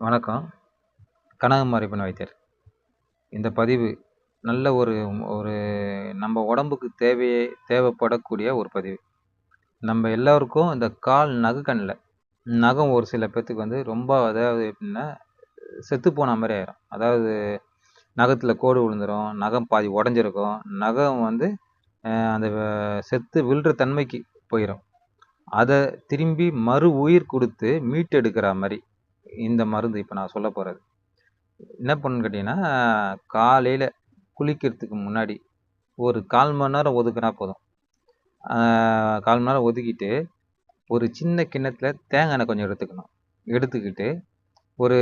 வணக்கம். கனகமாரியப்பன் வைத்தியர். இந்த பதிவு நல்ல ஒரு ஒரு நம்ம உடம்புக்கு தேவையே தேவைப்படக்கூடிய ஒரு பதிவு. நம்ம எல்லோருக்கும் இந்த கால் நகுக்கண்ணில் நகம் ஒரு சில பேர்த்துக்கு வந்து ரொம்ப அதாவது எப்படின்னா செத்து போன மாதிரி ஆயிரும். அதாவது நகத்தில் கோடு விழுந்துடும் நகம் பாதி உடஞ்சிருக்கும் நகம் வந்து அந்த செத்து விழுற தன்மைக்கு போயிடும் அதை திரும்பி மறு உயிர் கொடுத்து மீட்டெடுக்கிற மாதிரி இந்த மருந்து இப்போ நான் சொல்ல போகிறது என்ன பண்ணுன்னு கேட்டிங்கன்னா காலையில் குளிக்கிறதுக்கு முன்னாடி ஒரு கால் மணி நேரம் ஒதுக்குனா போதும். கால் மணி நேரம் ஒதுக்கிட்டு ஒரு சின்ன கிண்ணத்தில் தேங்காய் எண்ணெய் கொஞ்சம் எடுத்துக்கணும். எடுத்துக்கிட்டு ஒரு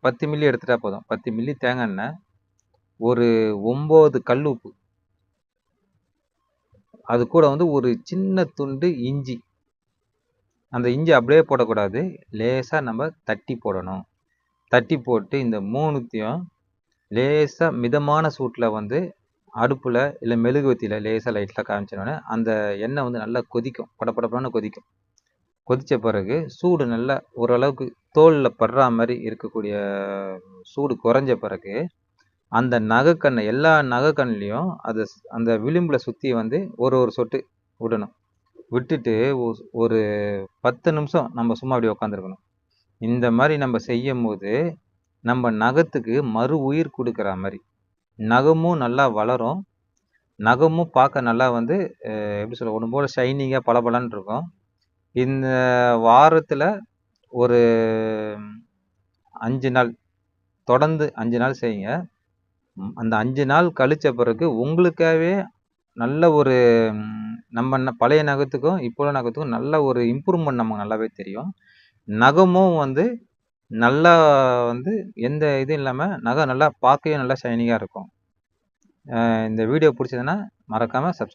பத்து மில்லி எடுத்துட்டா போதும். பத்து மில்லி தேங்காய் எண்ணெய் ஒரு ஒம்பது கல் உப்பு அது கூட வந்து ஒரு சின்ன துண்டு இஞ்சி. அந்த இஞ்சி அப்படியே போடக்கூடாது. லேசாக நம்ம தட்டி போடணும். தட்டி போட்டு இந்த மூணுத்தையும் லேசாக மிதமான சூட்டில் வந்து அடுப்பில் இல்லை மெழுகுவத்தியில் லேசாக லைட்டில் காமிச்சினோடனே அந்த எண்ணெய் வந்து நல்லா கொதிக்கும். படப்படப்படன்னு கொதிக்கும். கொதித்த பிறகு சூடு நல்லா ஓரளவுக்கு தோலில் படுற மாதிரி இருக்கக்கூடிய சூடு குறைஞ்ச பிறகு அந்த நகைக்கண்ணை எல்லா நகைக்கண்ணிலையும் அது அந்த விளிம்பில் சுற்றி வந்து ஒரு ஒரு சொட்டு விடணும். விட்டுட்டு ஒரு பத்து நிமிஷம் நம்ம சும்மா அப்படி உட்காந்துருக்கணும் இந்த மாதிரி நம்ம செய்யும் போது நம்ம நகத்துக்கு மறு உயிர் கொடுக்குற மாதிரி. நகமும் நல்லா வளரும். நகமும் பார்க்க நல்லா வந்து எப்படி சொல்ல ஒன்று போல் ஷைனிங்காக பளபளன்னு இருக்கும். இந்த வாரத்தில் ஒரு அஞ்சு நாள் தொடர்ந்து அஞ்சு நாள் செய்யுங்க. அந்த அஞ்சு நாள் கழித்த பிறகு உங்களுக்காகவே நல்ல ஒரு நம்ம பழைய நகத்துக்கும் இப்போ உள்ள நகத்துக்கும் நல்ல ஒரு இம்ப்ரூவ்மெண்ட் நமக்கு நல்லாவே தெரியும். நகமும் வந்து நல்லா வந்து எந்த இதுவும் இல்லாமல் நகை நல்லா பார்க்கவே நல்லா ஷைனிங்காக இருக்கும். இந்த வீடியோ பிடிச்சதுன்னா மறக்காமல் சப்ஸ்